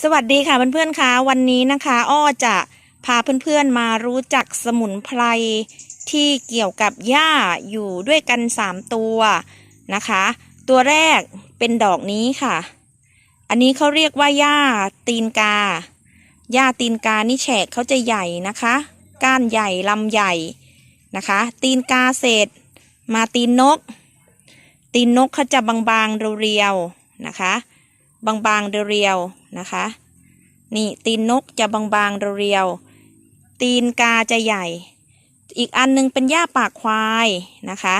สวัสดีค่ะเพื่อนๆคะวันนี้นะคะ อ้อจะพาเพื่อนๆมารู้จักสมุนไพรที่เกี่ยวกับหญ้าอยู่ด้วยกัน 3 ตัวนะคะ ตัวแรกเป็นดอกนี้ค่ะ อันนี้เขาเรียกว่าหญ้าตีนกาหญ้าตีนกานี่แฉกเขาจะใหญ่นะคะ ก้านใหญ่ลำใหญ่นะคะ ตีนกาเสร็จมาตีนนก ตีนนกเขาจะบางๆเรียวๆนะคะ บางๆเรียวๆ นะคะ นี่ตีนนกจะบางๆเรียวๆตีนกาจะใหญ่ อีกอันนึงเป็นหญ้าปากควายนะคะ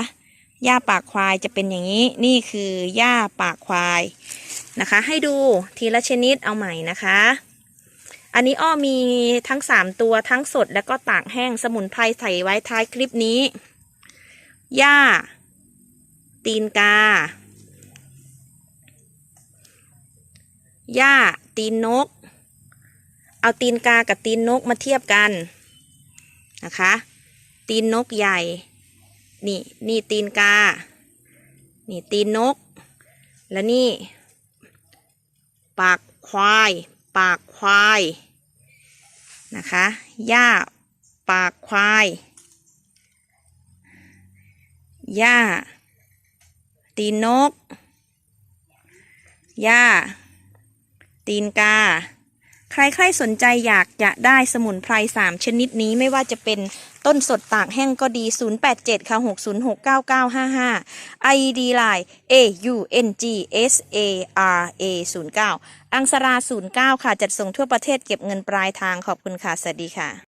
หญ้าปากควายจะเป็นอย่างนี้ นี่คือหญ้าปากควายนะคะ ให้ดูทีละชนิดเอาใหม่นะคะ อันนี้อ้อมีทั้ง 3 ตัวทั้งสดแล้วก็ตากแห้งสมุนไพรใส่ไว้ท้ายคลิปนี้ หญ้า ตีนกา หญ้า ตีนนก เอาตีนกากับตีนนกมาเทียบกันนะคะ ตีนนกใหญ่ นี่นี่ตีนกา นี่ตีนนก และนี่ ปากควาย ปากควายนะคะหญ้าปากควายหญ้าตีนนกหญ้า ตีนกา ใครๆสนใจอยากจะได้สมุนไพร 3 ชนิดนี้ไม่ว่าจะเป็นต้นสดตากแห้งก็ดี 087 ค่ะ 6069955 ID Line A U N G S A R A 09อังสรา 09 ค่ะ จัดส่งทั่วประเทศเก็บเงินปลายทางขอบคุณค่ะ สวัสดีค่ะ